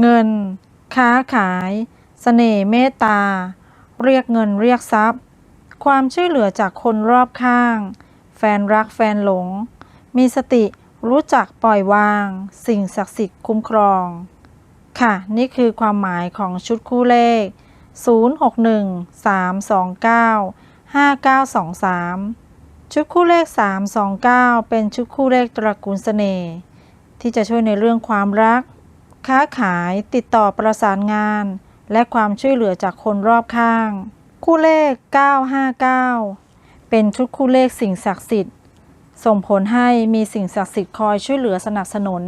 เงิน ค้าขายเสน่ห์เมตตา เรียกเงินเรียกทรัพย์ ความช่วยเหลือจากคนรอบข้าง แฟนรักแฟนหลง มีสติรู้จักปล่อยวาง สิ่งศักดิ์สิทธิ์คุ้มครอง ค่ะ นี่คือความหมายของชุดคู่เลข 061 329 5923 ชุดคู่เลข 329 เป็นชุดคู่เลขตระกูลเสน่ห์ที่จะช่วยในเรื่องความรัก ค้าขายติดต่อประสานงาน และความช่วยเหลือจากคนรอบข้าง คู่เลข 959 เป็นชุดคู่เลขสิ่งศักดิ์สิทธิ์ ส่งผลให้มีสิ่งศักดิ์สิทธิ์คอยช่วยเหลือสนับสนุน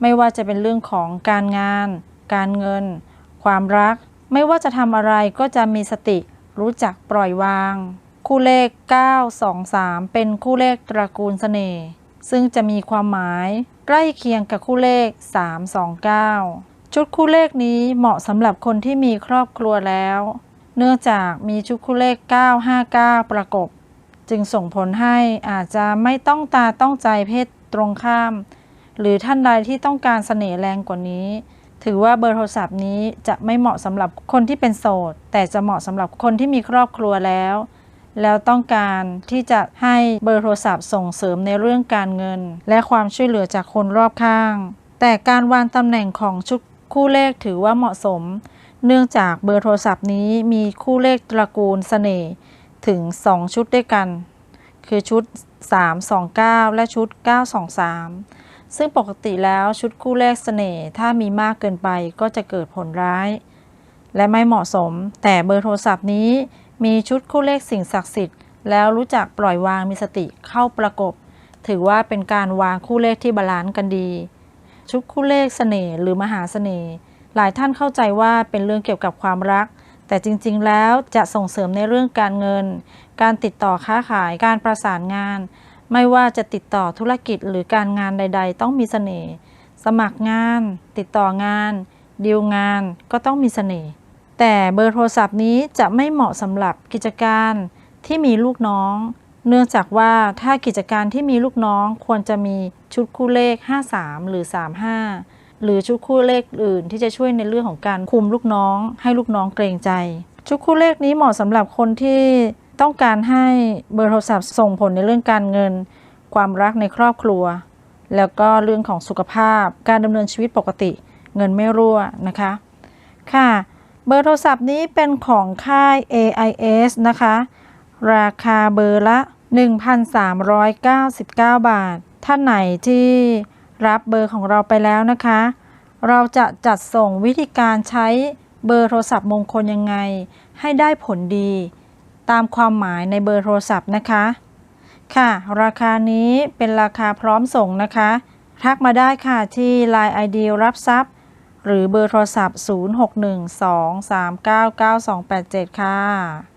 ไม่ว่าจะเป็นเรื่องของการงาน การเงิน ความรัก ไม่ว่าจะทำอะไรก็จะมีสติรู้จักปล่อยวาง คู่เลข 923 เป็นคู่เลขตระกูลเสน่ห์ ซึ่งจะมีความหมายใกล้เคียงกับคู่เลข 329 ชุดคู่เลขนี้เหมาะสำหรับคนที่มีครอบครัวแล้ว เนื่องจากมีชุดคู่เลข 959 ประกบ จึงส่งผลให้อาจจะไม่ต้องตาต้องใจเพศตรงข้าม หรือท่านใดที่ต้องการเสน่ห์แรงกว่านี้ ถือว่าเบอร์โทรศัพท์นี้จะไม่เหมาะสำหรับคนที่เป็นโสด แต่จะเหมาะสำหรับคนที่มีครอบครัวแล้ว แล้วต้องการที่จะให้เบอร์โทรศัพท์ส่งเสริมในเรื่องการเงิน และความช่วยเหลือจากคนรอบข้าง แต่การวางตำแหน่งของชุดคู่เลขถือว่าเหมาะสม เนื่องจากเบอร์โทรศัพท์นี้มีคู่เลขตระกูลเสน่ห์ถึง 2 ชุดด้วยกัน คือชุด 329 และชุด 923 ซึ่งปกติแล้วชุดคู่เลขเสน่ห์ถ้ามีมากเกินไปก็จะเกิดผลร้าย และไม่เหมาะสม แต่เบอร์โทรศัพท์นี้ มีชุดคู่เลขสิ่งศักดิ์สิทธิ์ แล้วรู้จักปล่อยวางมีสติเข้าประกบ ถือว่าเป็นการวางคู่เลขที่บาลานซ์กันดี ชุดคู่เลขเสน่ห์หรือมหาเสน่ห์หลายท่านเข้าใจว่าเป็นเรื่องเกี่ยวกับความรัก แต่จริงๆแล้วจะส่งเสริมในเรื่องการเงิน การติดต่อค้าขายการประสานงาน ไม่ว่าจะติดต่อธุรกิจหรือการงานใด ๆ ต้องมีเสน่ห์สมัครงาน ติดต่องานดีลงานก็ต้องมีเสน่ห์ แต่เบอร์โทรศัพท์นี้จะไม่เหมาะสำหรับกิจการที่มีลูกน้อง เนื่องจากว่าถ้ากิจการที่มีลูกน้องควรจะมีชุดคู่เลข 53 หรือ 35 หรือชุดคู่เลขอื่นที่จะช่วยในเรื่องของการคุมลูกน้อง ให้ลูกน้องเกรงใจ ชุดคู่เลขนี้เหมาะสำหรับคนที่ต้องการให้เบอร์โทรศัพท์ส่งผลในเรื่องการเงิน ความรักในครอบครัว แล้วก็เรื่องของสุขภาพ การดำเนินชีวิตปกติ เงินไม่รั่วนะคะ ค่ะ เบอร์โทรศัพท์นี้เป็นของค่าย AIS นะคะ ราคาเบอร์ละ 1,399 บาท ท่านไหนที่รับเบอร์ของเราไปแล้วนะคะ เราจะจัดส่งวิธีการใช้เบอร์โทรศัพท์มงคลยังไง ให้ได้ผลดี ตามความหมายในเบอร์โทรศัพท์นะคะ ค่ะ ราคานี้เป็นราคาพร้อมส่งนะคะ ทักมาได้ค่ะที่ Line ID รับทรัพย หรือเบอร์โทรศัพท์ 0612399287 ค่ะ